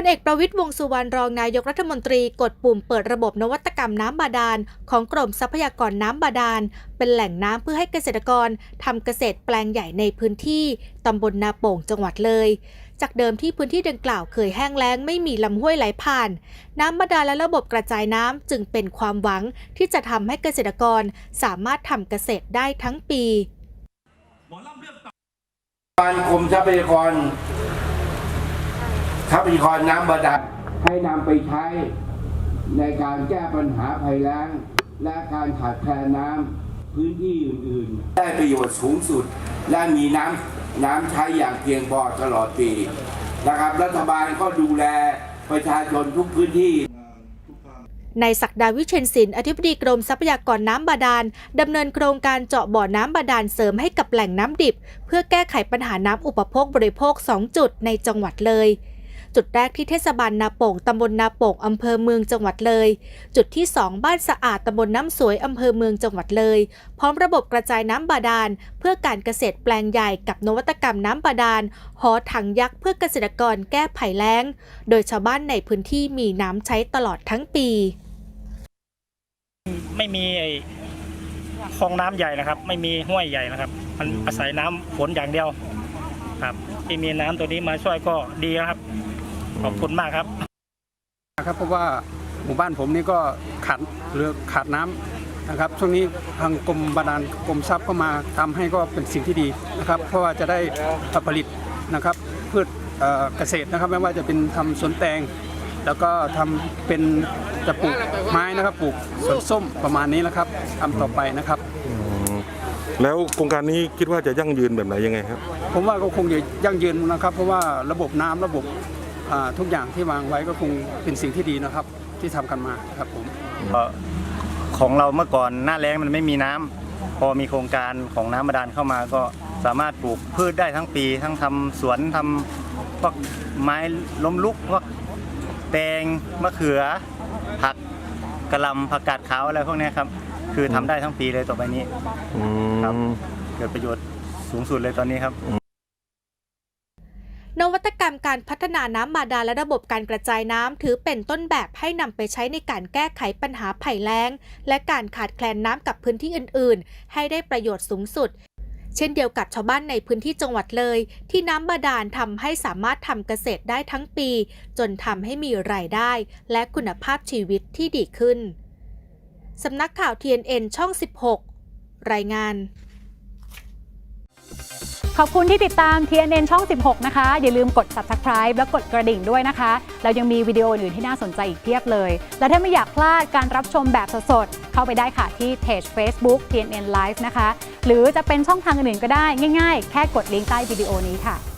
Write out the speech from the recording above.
ลเอกประวิตยวงสุวรรณรองนายกรัฐมนตรีกดปุ่มเปิดระบบนวัตกรรมน้ำบาดาล ของกรมทรัพยากรน้ำบาดาล เป็นแหล่งน้ำเพื่อให้เกษตรกรทำเกษตรแปลงใหญ่ในพื้นที่ตำบลนาโป่งจังหวัดเลย จากเดิมที่พื้นที่ดังกล่าวเคยแห้งแล้งไม่มีลำห้วยไหลผ่าน น้ำบาดาลและระบบกระจายน้ำจึงเป็นความหวังที่จะทำให้เกษตรกรสามารถทำเกษตรได้ทั้งปีการกรมทรัพยากร ทรัพยากรน้ำบาดาลให้นำไปใช้ในการแก้ปัญหาภัยแล้ง และการขาดแคลนน้ำพื้นที่อื่นๆ ได้ประโยชน์สูงสุด และมีน้ำน้ำใช้อย่างเพียงพอตลอดปีนะครับ รัฐบาลก็ดูแลประชาชนทุกพื้นที่ในศักดาวิเชียนศิลป์อธิบดีกรมทรัพยากรน้ำบาดาลดำเนินโครงการเจาะบ่อน้ำบาดาลเสริมให้กับแหล่งน้ำดิบ เพื่อแก้ไขปัญหาน้ำอุปโภคบริโภค 2 จุดในจังหวัดเลย จุดแรกที่เทศบาลนาโป่งตำบลนาโป่งอำเภอเมืองจังหวัดเลย จุดที่ 2 บ้านสะอาดตำบลน้ำสวยอำเภอเมืองจังหวัดเลย พร้อมระบบกระจายน้ำบาดาล เพื่อการเกษตรแปลงใหญ่กับนวัตกรรมน้ำบาดาลหอถังยักษ์เพื่อเกษตรกรแก้ภัยแล้ง โดยชาวบ้านในพื้นที่มีน้ำใช้ตลอดทั้งปี ไม่มีไอ้คลองน้ำใหญ่นะครับ ไม่มีห้วยใหญ่นะครับ มันอาศัยน้ำฝนอย่างเดียวครับที่มีน้ำตัวนี้มาช่วยก็ดีนะครับ ขอบคุณมากครับนะครับเพราะว่าหมู่บ้านผมนี่ก็ขาดเรือขาดน้ำนะครับช่วงนี้ทางกรมบาดาลกรมทรัพย์ก็มาทำให้ก็เป็นสิ่งที่ดีนะครับ เพราะว่าจะได้ผลิตนะครับพืชเอ่อเกษตรนะครับไม่ว่าจะเป็นทำสวนแตง แล้วก็ทำเป็นจะปลูกไม้นะครับปลูกสวนส้มประมาณนี้นะครับทำต่อไปนะครับอืมแล้วโครงการนี้คิดว่าจะยั่งยืนแบบไหนยังไงครับ ผมว่าก็คงจะยั่งยืนนะครับ เพราะว่าระบบน้ำระบบอ่า ทุกอย่างที่วางไว้ก็คงเป็นสิ่งที่ดีนะครับ ที่ทำกันมาครับผมเอ่อของเราเมื่อก่อนหน้าแล้งมันไม่มีน้ำพอมีโครงการของน้ำบาดาลเข้ามาก็สามารถปลูกพืชได้ทั้งปี ทั้งทำสวนทำพวกไม้ล้มลุกพวกแตงมะเขือ ผักกระหลำผักกาดขาวอะไรพวกเนี้ยครับ คือทำได้ทั้งปีเลยต่อไปนี้อืครับมเกิดประโยชน์สูงสุดเลยตอนนี้ครับ นวัตกรรมการพัฒนาน้ำบาดาลและระบบการกระจายน้ำถือเป็นต้นแบบให้นำไปใช้ในการแก้ไขปัญหาภัยแล้ง และการขาดแคลนน้ำกับพื้นที่อื่น ๆ ให้ได้ประโยชน์สูงสุด เช่นเดียวกับชาวบ้านในพื้นที่จังหวัดเลย ที่น้ำบาดาลทำให้สามารถทำเกษตรได้ทั้งปี จนทำให้มีรายได้ และคุณภาพชีวิตที่ดีขึ้นสำนักข่าว TNN ช่อง 16 รายงาน ขอบคุณที่ติดตาม TNN ช่อง 16 นะคะ อย่าลืมกด subscribe และกดกระดิ่งด้วยนะคะ เรายังมีวิดีโออื่นที่น่าสนใจอีกเพียบเลย และถ้าไม่อยากพลาดการรับชมแบบสดๆ เข้าไปได้ค่ะที่เพจ Facebook TNN Live นะคะ หรือจะเป็นช่องทางอื่นๆก็ได้ง่ายๆ แค่กดลิงก์ใต้วิดีโอนี้ค่ะ